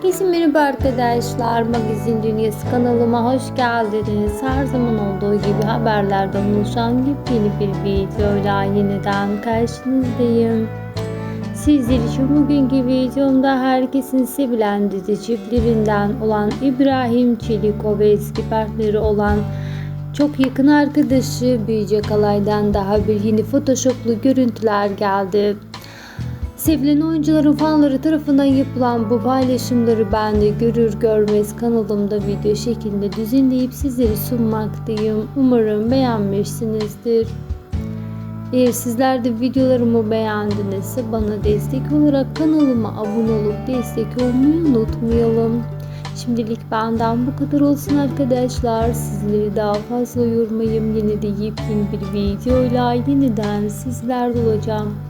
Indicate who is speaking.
Speaker 1: Herkese merhaba arkadaşlar. Magazin Dünyası kanalıma hoş geldiniz. Her zaman olduğu gibi haberlerden oluşan yepyeni bir videoyla yeniden karşınızdayım. Sizler için bugünkü videomda herkesin sevilen dizi çiftlerinden olan İbrahim Çeliko ve eski partneri olan çok yakın arkadaşı Büyücek Alay'dan daha bir yeni photoshoplu görüntüler geldi. Sevilen oyuncuların fanları tarafından yapılan bu paylaşımları ben de görür görmez kanalımda video şeklinde düzenleyip sizlere sunmaktayım. Umarım beğenmişsinizdir. Eğer sizler de videolarımı beğendinizse bana destek olarak kanalıma abone olup destek olmayı unutmayalım. Şimdilik benden bu kadar olsun arkadaşlar. Sizleri daha fazla yormayayım. Yine de yepyeni bir videoyla yeniden sizlerle olacağım.